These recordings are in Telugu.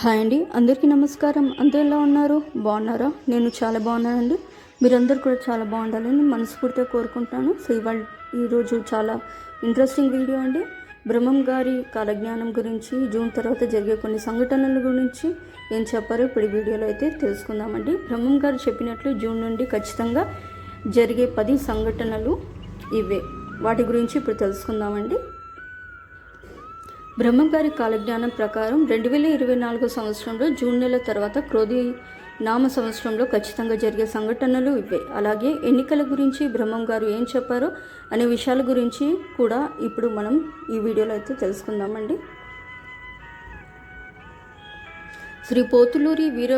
హాయ్ అండి అందరికీ నమస్కారం. అందరు ఎలా ఉన్నారు? బాగున్నారా? నేను చాలా బాగున్నానండి. మీరందరూ కూడా చాలా బాగుండాలని మనస్ఫూర్తిగా కోరుకుంటున్నాను. సో ఇవాళ ఈరోజు చాలా ఇంట్రెస్టింగ్ వీడియో అండి. బ్రహ్మం గారి కాలజ్ఞానం గురించి జూన్ తర్వాత జరిగే కొన్ని సంఘటనల గురించి ఏం చెప్పారో ఇప్పుడు వీడియోలో అయితే తెలుసుకుందామండి. బ్రహ్మం గారు చెప్పినట్లు జూన్ నుండి ఖచ్చితంగా జరిగే పది సంఘటనలు ఇవే. వాటి గురించి ఇప్పుడు తెలుసుకుందామండి. బ్రహ్మగారి కాలజ్ఞానం ప్రకారం రెండు వేల ఇరవై నాలుగో సంవత్సరంలో జూన్ నెల తర్వాత క్రోధి నామ సంవత్సరంలో ఖచ్చితంగా జరిగే సంఘటనలు ఇవే. అలాగే ఎన్నికల గురించి బ్రహ్మం గారు ఏం చెప్పారో అనే విషయాల గురించి కూడా ఇప్పుడు మనం ఈ వీడియోలో అయితే తెలుసుకుందామండి. శ్రీ పోతులూరి వీర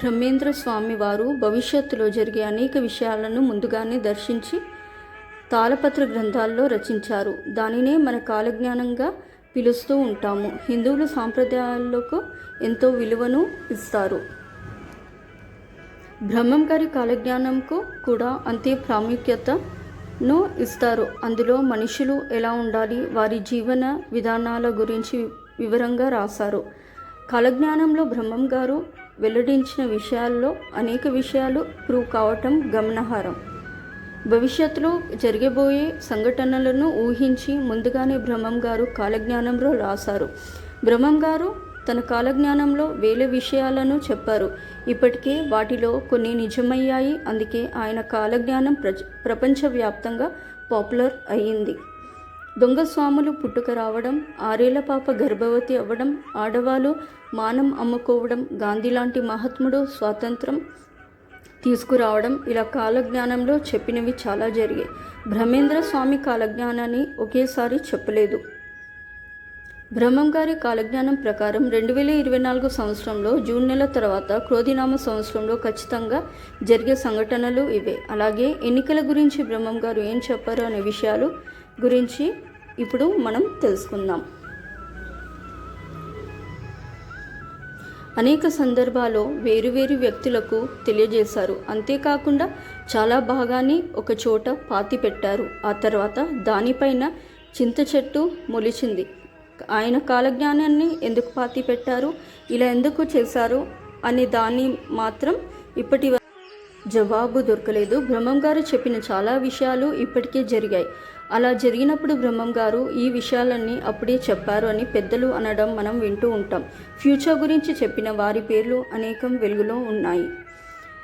బ్రహ్మేంద్ర స్వామి వారు భవిష్యత్తులో జరిగే అనేక విషయాలను ముందుగానే దర్శించి తాళపత్ర గ్రంథాల్లో రచించారు. దానినే మన కాలజ్ఞానంగా పిలుస్తూ ఉంటాము. హిందువులు సాంప్రదాయాలకు ఎంతో విలువను ఇస్తారు. బ్రహ్మం గారి కాలజ్ఞానంకు కూడా అంతే ప్రాముఖ్యతను ఇస్తారు. అందులో మనుషులు ఎలా ఉండాలి వారి జీవన విధానాల గురించి వివరంగా రాశారు. కాలజ్ఞానంలో బ్రహ్మం గారు వెల్లడించిన విషయాల్లో అనేక విషయాలు ప్రూవ్ కావటం గమనార్హం. భవిష్యత్తులో జరగబోయే సంఘటనలను ఊహించి ముందుగానే బ్రహ్మం గారు కాలజ్ఞానంలో రాశారు. బ్రహ్మం గారు తన కాలజ్ఞానంలో వేల విషయాలను చెప్పారు. ఇప్పటికే వాటిలో కొన్ని నిజమయ్యాయి. అందుకే ఆయన కాలజ్ఞానం ప్రజ ప్రపంచవ్యాప్తంగా పాపులర్ అయ్యింది. దొంగ స్వాములు పుట్టుక రావడం ఆరేళ్ళ పాప గర్భవతి అవ్వడం ఆడవాళ్ళు మానం అమ్ముకోవడం గాంధీ లాంటి మహాత్ముడు స్వాతంత్రం తీసుకురావడం ఇలా కాలజ్ఞానంలో చెప్పినవి చాలా జరిగాయి. బ్రహ్మేంద్ర స్వామి కాలజ్ఞానాన్ని ఒకేసారి చెప్పలేదు. బ్రహ్మం గారి కాలజ్ఞానం ప్రకారం రెండు వేల ఇరవై నాలుగు సంవత్సరంలో జూన్ నెల తర్వాత క్రోధినామ సంవత్సరంలో ఖచ్చితంగా జరిగే సంఘటనలు ఇవే. అలాగే ఎన్నికల గురించి బ్రహ్మం గారు ఏం చెప్పారు అనే విషయాలు గురించి ఇప్పుడు మనం తెలుసుకుందాం. అనేక సందర్భాల్లో వేరువేరు వ్యక్తులకు తెలియజేశారు. అంతేకాకుండా చాలా భాగాన్ని ఒక చోట పాతి పెట్టారు. ఆ తర్వాత దానిపైన చింత చెట్టు మొలిచింది. ఆయన కాలజ్ఞానాన్ని ఎందుకు పాతి పెట్టారు? ఇలా ఎందుకు చేశారు? అనే దాన్ని మాత్రం ఇప్పటి జవాబు దొరకలేదు. బ్రహ్మం గారు చెప్పిన చాలా విషయాలు ఇప్పటికే జరిగాయి. అలా జరిగినప్పుడు బ్రహ్మం గారు ఈ విషయాలన్నీ అప్పుడే చెప్పారు అని పెద్దలు అనడం మనం వింటూ ఉంటాం. ఫ్యూచర్ గురించి చెప్పిన వారి పేర్లు అనేకం వెలుగులో ఉన్నాయి.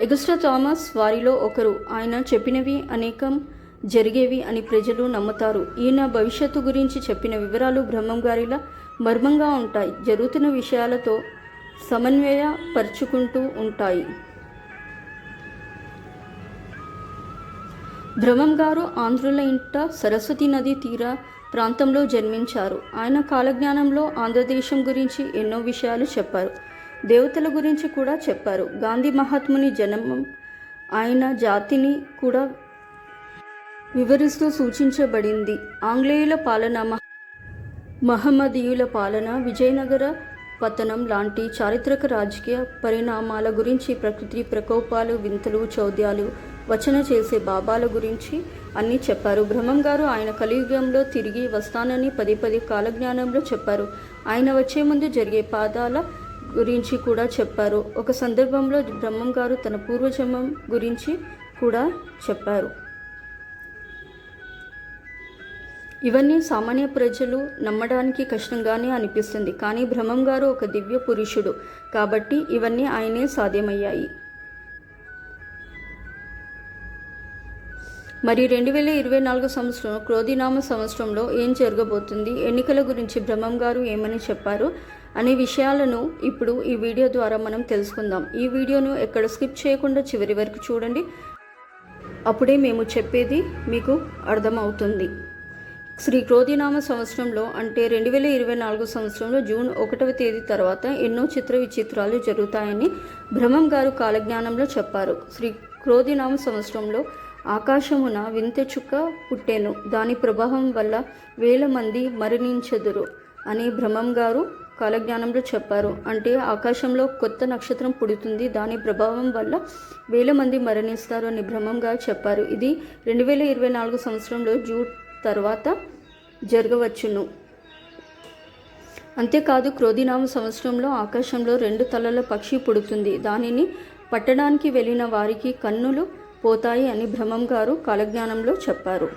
ఎగస్ట్రా థామస్ వారిలో ఒకరు. ఆయన చెప్పినవి అనేకం జరిగేవి అని ప్రజలు నమ్ముతారు. ఈయన భవిష్యత్తు గురించి చెప్పిన వివరాలు బ్రహ్మం గారిలా మర్మంగా ఉంటాయి. జరుగుతున్న విషయాలతో సమన్వయపరుచుకుంటూ ఉంటాయి. భ్రమం గారు ఆంధ్రుల ఇంట సరస్వతి నది తీర ప్రాంతంలో జన్మించారు. ఆయన కాలజ్ఞానంలో ఆంధ్రదేశం గురించి ఎన్నో విషయాలు చెప్పారు. దేవతల గురించి కూడా చెప్పారు. గాంధీ మహాత్ముని జన్మం ఆయన జాతిని కూడా వివరిస్తూ సూచించబడింది. ఆంగ్లేయుల పాలన మహమ్మదీయుల పాలన విజయనగర పతనం లాంటి చారిత్రక రాజకీయ పరిణామాల గురించి ప్రకృతి ప్రకోపాలు వింతలు చౌద్యాలు వచన చేసే బాబాల గురించి అన్నీ చెప్పారు. బ్రహ్మం గారు ఆయన కలియుగంలో తిరిగి వస్తానని పది పది కాలజ్ఞానంలో చెప్పారు. ఆయన వచ్చే ముందు జరిగే పాదాల గురించి కూడా చెప్పారు. ఒక సందర్భంలో బ్రహ్మం గారు తన పూర్వజన్మం గురించి కూడా చెప్పారు. ఇవన్నీ సామాన్య ప్రజలు నమ్మడానికి కష్టంగానే అనిపిస్తుంది. కానీ బ్రహ్మం గారు ఒక దివ్య పురుషుడు కాబట్టి ఇవన్నీ ఆయనే సాధ్యమయ్యాయి. మరి రెండు వేల ఇరవై నాలుగు సంవత్సరం క్రోధినామ సంవత్సరంలో ఏం జరగబోతుంది? ఎన్నికల గురించి బ్రహ్మం గారు ఏమని చెప్పారు? అనే విషయాలను ఇప్పుడు ఈ వీడియో ద్వారా మనం తెలుసుకుందాం. ఈ వీడియోను ఎక్కడ స్కిప్ చేయకుండా చివరి వరకు చూడండి. అప్పుడే మేము చెప్పేది మీకు అర్థమవుతుంది. శ్రీ క్రోధినామ సంవత్సరంలో అంటే రెండు వేల ఇరవై నాలుగు సంవత్సరంలో జూన్ ఒకటవ తేదీ తర్వాత ఎన్నో చిత్ర విచిత్రాలు జరుగుతాయని బ్రహ్మం గారు కాలజ్ఞానంలో చెప్పారు. శ్రీ క్రోధినామ సంవత్సరంలో ఆకాశమున వింత చుక్క పుట్టెను. దాని ప్రభావం వల్ల వేల మంది మరణించదురు అని భ్రమం గారు కాలజ్ఞానంలో చెప్పారు. అంటే ఆకాశంలో కొత్త నక్షత్రం పుడుతుంది. దాని ప్రభావం వల్ల వేల మంది మరణిస్తారు అని భ్రమంగా గారు చెప్పారు. ఇది రెండు వేల ఇరవై నాలుగు సంవత్సరంలో జూన్ తర్వాత జరగవచ్చును. అంతేకాదు క్రోధినామ సంవత్సరంలో ఆకాశంలో రెండు తలల పక్షి పుడుతుంది. దానిని పట్టడానికి వెళ్ళిన వారికి కన్నులు పోతాయి అని బ్రహ్మం గారు కాలజ్ఞానంలో చెప్పారు.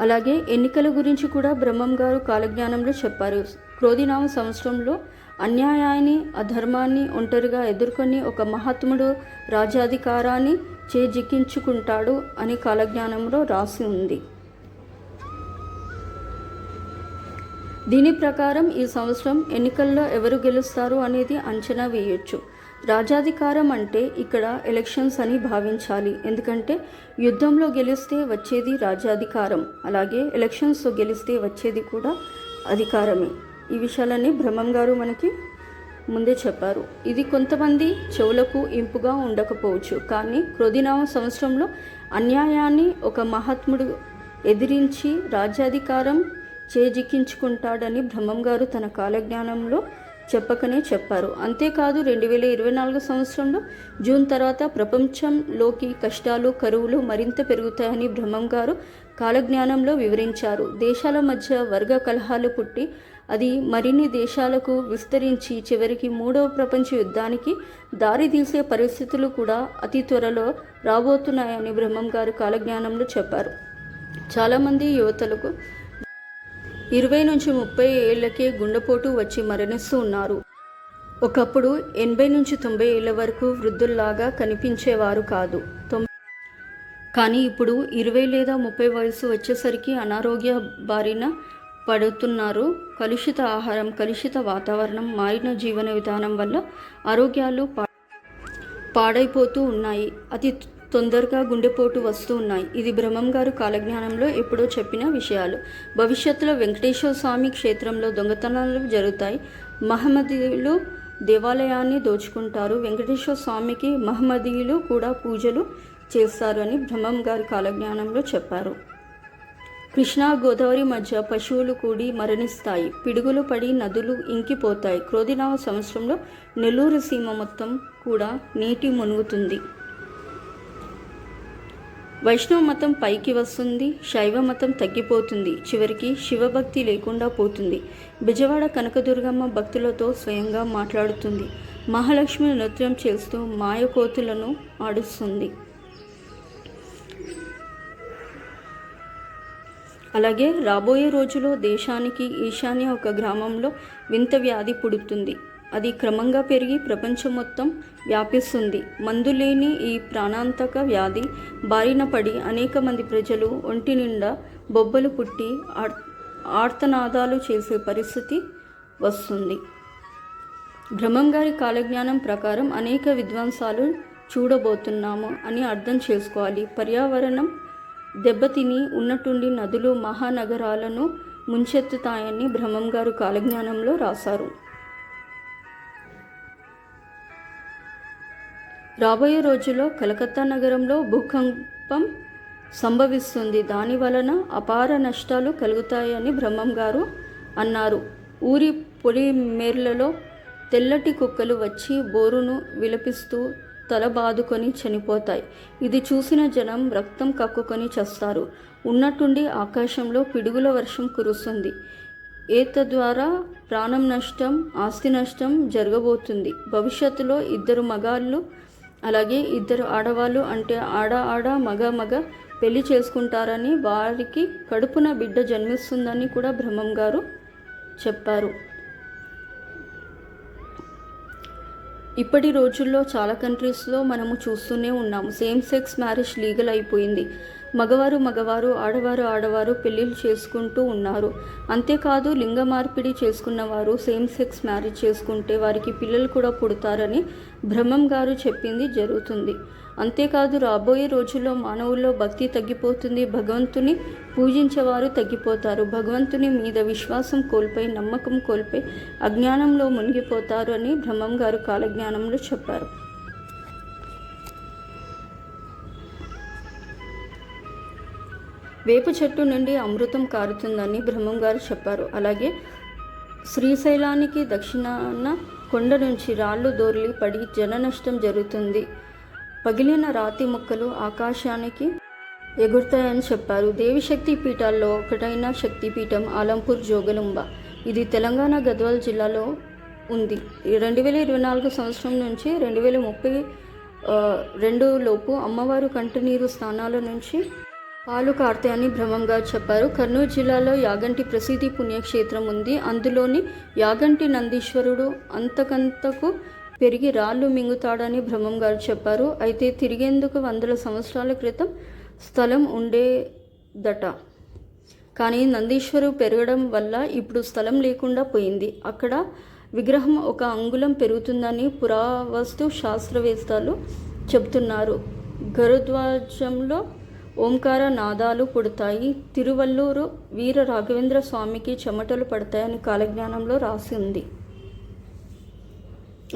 అలాగే ఎన్నికల గురించి కూడా బ్రహ్మం గారు కాలజ్ఞానంలో చెప్పారు. క్రోధినామ సంవత్సరంలో అన్యాయాన్ని అధర్మాన్ని ఒంటరిగా ఎదుర్కొని ఒక మహాత్ముడు రాజ్యాధికారాన్ని చేజిక్కించుకుంటాడు అని కాలజ్ఞానంలో రాసి ఉంది. దీని ప్రకారం ఈ సంవత్సరం ఎన్నికల్లో ఎవరు గెలుస్తారు అనేది అంచనా వేయొచ్చు. రాజాధికారం అంటే ఇక్కడ ఎలక్షన్స్ అని భావించాలి. ఎందుకంటే యుద్ధంలో గెలిస్తే వచ్చేది రాజ్యాధికారం. అలాగే ఎలక్షన్స్లో గెలిస్తే వచ్చేది కూడా అధికారమే. ఈ విషయాలన్నీ బ్రహ్మం గారు మనకి ముందే చెప్పారు. ఇది కొంతమంది చెవులకు ఇంపుగా ఉండకపోవచ్చు. కానీ క్రోధినామ సంవత్సరంలో అన్యాయాన్ని ఒక మహాత్ముడు ఎదిరించి రాజ్యాధికారం చేజిక్కించుకుంటాడని బ్రహ్మం గారు తన కాలజ్ఞానంలో చెప్పకనే చెప్పారు. అంతేకాదు రెండు వేల ఇరవై నాలుగు సంవత్సరంలో జూన్ తర్వాత ప్రపంచంలోకి కష్టాలు కరువులు మరింత పెరుగుతాయని బ్రహ్మం గారు కాలజ్ఞానంలో వివరించారు. దేశాల మధ్య వర్గ కలహాలు పుట్టి అది మరిన్ని దేశాలకు విస్తరించి చివరికి మూడవ ప్రపంచ యుద్ధానికి దారితీసే పరిస్థితులు కూడా అతి త్వరలో రాబోతున్నాయని బ్రహ్మం గారు కాలజ్ఞానంలో చెప్పారు. చాలామంది యువతలకు ఇరవై నుంచి ముప్పై ఏళ్ళకే గుండెపోటు వచ్చి మరణిస్తూ ఉన్నారు. ఒకప్పుడు ఎనభై నుంచి తొంభై ఏళ్ళ వరకు వృద్ధుల్లాగా కనిపించేవారు కాదు. తొం కానీ ఇప్పుడు ఇరవై లేదా ముప్పై వయసు వచ్చేసరికి అనారోగ్య బారిన పడుతున్నారు. కలుషిత ఆహారం కలుషిత వాతావరణం మారిన జీవన విధానం వల్ల ఆరోగ్యాలు పా పాడైపోతూ ఉన్నాయి. అతి తొందరగా గుండెపోటు వస్తూ ఉన్నాయి. ఇది బ్రహ్మం గారు కాలజ్ఞానంలో ఎప్పుడో చెప్పిన విషయాలు. భవిష్యత్తులో వెంకటేశ్వర స్వామి క్షేత్రంలో దొంగతనాలు జరుగుతాయి. మహమ్మదీయులు దేవాలయాన్ని దోచుకుంటారు. వెంకటేశ్వర స్వామికి మహమ్మదీయులు కూడా పూజలు చేస్తారు అని బ్రహ్మం గారి కాలజ్ఞానంలో చెప్పారు. కృష్ణా గోదావరి మధ్య పశువులు కూడి మరణిస్తాయి. పిడుగులు పడి నదులు ఇంకిపోతాయి. క్రోధినామ సంవత్సరంలో నెల్లూరు సీమ మొత్తం కూడా నీటి మునుగుతుంది. వైష్ణవ మతం పైకి వస్తుంది శైవ మతం తగ్గిపోతుంది చివరికి శివభక్తి లేకుండా పోతుంది. బిజవాడ కనకదుర్గమ్మ భక్తులతో స్వయంగా మాట్లాడుతుంది. మహాలక్ష్మి నృత్యం చేస్తూ మాయకోతులను ఆడుస్తుంది. అలాగే రాబోయే రోజులో దేశానికి ఈశాన్య ఒక గ్రామంలో వింత వ్యాధి పుడుతుంది. అది క్రమంగా పెరిగి ప్రపంచం మొత్తం వ్యాపిస్తుంది. మందులేని ఈ ప్రాణాంతక వ్యాధి బారిన పడి అనేక మంది ప్రజలు ఒంటి నిండా బొబ్బలు పుట్టి ఆర్ ఆర్తనాదాలు చేసే పరిస్థితి వస్తుంది. బ్రహ్మంగారి కాలజ్ఞానం ప్రకారం అనేక విధ్వంసాలు చూడబోతున్నాము అని అర్థం చేసుకోవాలి. పర్యావరణం దెబ్బతిని ఉన్నట్టుండి నదులు మహానగరాలను ముంచెత్తుతాయని బ్రహ్మంగారు కాలజ్ఞానంలో రాశారు. రాబోయే రోజుల్లో కలకత్తా నగరంలో భూకంపం సంభవిస్తుంది. దాని వలన అపార నష్టాలు కలుగుతాయని బ్రహ్మం గారు అన్నారు. ఊరి పొడి మేర్లలో తెల్లటి కుక్కలు వచ్చి బోరును విలపిస్తూ తల బాదుకొని చనిపోతాయి. ఇది చూసిన జనం రక్తం కక్కుకొని చస్తారు. ఉన్నట్టుండి ఆకాశంలో పిడుగుల వర్షం కురుస్తుంది. ఏత ద్వారా ప్రాణం నష్టం ఆస్తి నష్టం జరగబోతుంది. భవిష్యత్తులో ఇద్దరు మగాళ్ళు అలాగే ఇద్దరు ఆడవాళ్ళు అంటే ఆడ ఆడ మగ మగ పెళ్ళి చేసుకుంటారని వారికి కడుపున బిడ్డ జన్మిస్తుందని కూడా బ్రహ్మం గారు చెప్పారు. ఇప్పటి రోజుల్లో చాలా కంట్రీస్లో మనము చూస్తూనే ఉన్నాము. సేమ్ సెక్స్ మ్యారేజ్ లీగల్ అయిపోయింది. మగవారు మగవారు ఆడవారు ఆడవారు పెళ్ళిళ్ళు చేసుకుంటూ ఉన్నారు. అంతేకాదు లింగ మార్పిడి చేసుకున్న వారు సేమ్ సెక్స్ మ్యారేజ్ చేసుకుంటే వారికి పిల్లలు కూడా పుడతారని బ్రహ్మం గారు చెప్పింది జరుగుతుంది. అంతేకాదు రాబోయే రోజుల్లో మానవుల్లో భక్తి తగ్గిపోతుంది భగవంతుని పూజించేవారు తగ్గిపోతారు. భగవంతుని మీద విశ్వాసం కోల్పోయి నమ్మకం కోల్పోయి అజ్ఞానంలో మునిగిపోతారు అని బ్రహ్మం గారు కాలజ్ఞానంలో చెప్పారు. వేప చెట్టు నుండి అమృతం కారుతుందని బ్రహ్మం గారు చెప్పారు. అలాగే శ్రీశైలానికి దక్షిణాన కొండ నుంచి రాళ్ళు దోర్లి పడి జన నష్టం జరుగుతుంది. పగిలిన రాతి ముక్కలు ఆకాశానికి ఎగురుతాయని చెప్పారు. దేవి శక్తి పీఠాల్లో ఒకటైన శక్తిపీఠం ఆలంపూర్ జోగలుంబ. ఇది తెలంగాణ గద్వాల్ జిల్లాలో ఉంది. రెండు వేల ఇరవై నాలుగు సంవత్సరం నుంచి రెండు వేల ముప్పై రెండు లోపు అమ్మవారు కంటినీరు స్నానాల నుంచి పాలు కారుతాయని బ్రహ్మం గారు చెప్పారు. కర్నూలు జిల్లాలో యాగంటి ప్రసిద్ధి పుణ్యక్షేత్రం ఉంది. అందులోని యాగంటి నందీశ్వరుడు అంతకంతకు పెరిగి రాళ్ళు మింగుతాడని బ్రహ్మం గారు చెప్పారు. అయితే తిరిగేందుకు వందల సంవత్సరాల క్రితం స్థలం ఉండేదట. కానీ నందీశ్వరు పెరగడం వల్ల ఇప్పుడు స్థలం లేకుండా పోయింది. అక్కడ విగ్రహం ఒక అంగుళం పెరుగుతుందని పురావస్తు శాస్త్రవేత్తలు చెబుతున్నారు. గరుద్వాజంలో ఓంకార నాదాలు పుడతాయి. తిరువల్లూరు వీర రాఘవేంద్ర స్వామికి చెమటలు పడతాయని కాలజ్ఞానంలో రాసి ఉంది.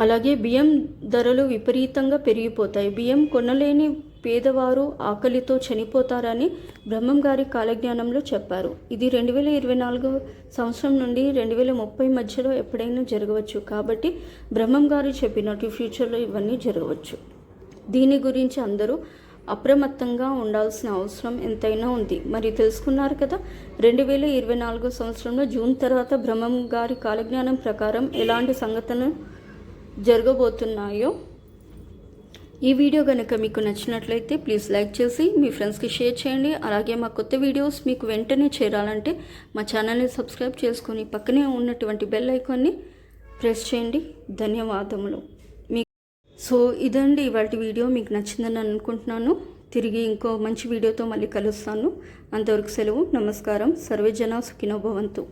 అలాగే బియ్యం ధరలు విపరీతంగా పెరిగిపోతాయి. బియ్యం కొనలేని పేదవారు ఆకలితో చనిపోతారని బ్రహ్మం గారి కాలజ్ఞానంలో చెప్పారు. ఇది రెండు వేల ఇరవై నాలుగు సంవత్సరం నుండి రెండు వేల ముప్పై మధ్యలో ఎప్పుడైనా జరగవచ్చు. కాబట్టి బ్రహ్మం గారు చెప్పినట్టు ఫ్యూచర్లో ఇవన్నీ జరగవచ్చు. దీని గురించి అందరూ అప్రమత్తంగా ఉండాల్సిన అవసరం ఎంతైనా ఉంది. మరి తెలుసుకున్నారు కదా రెండు వేల ఇరవై నాలుగో సంవత్సరంలో జూన్ తర్వాత బ్రహ్మం గారి కాలజ్ఞానం ప్రకారం ఎలాంటి సంఘటనలు జరగబోతున్నాయో ఈ వీడియో కనుక మీకు నచ్చినట్లయితే ప్లీజ్ లైక్ చేసి మీ ఫ్రెండ్స్కి షేర్ చేయండి. అలాగే మా కొత్త వీడియోస్ మీకు వెంటనే చేరాలంటే మా ఛానల్ని సబ్స్క్రైబ్ చేసుకొని పక్కనే ఉన్నటువంటి బెల్ ఐకాన్ని ప్రెస్ చేయండి. ధన్యవాదములు. సో ఇదండి ఇవాళ వీడియో. మీకు నచ్చిందని అనుకుంటున్నాను. తిరిగి ఇంకో మంచి వీడియోతో మళ్ళీ కలుస్తాను. అంతవరకు సెలవు. నమస్కారం. సర్వేజన సుఖినోభవంతు సుఖినో భవంతు.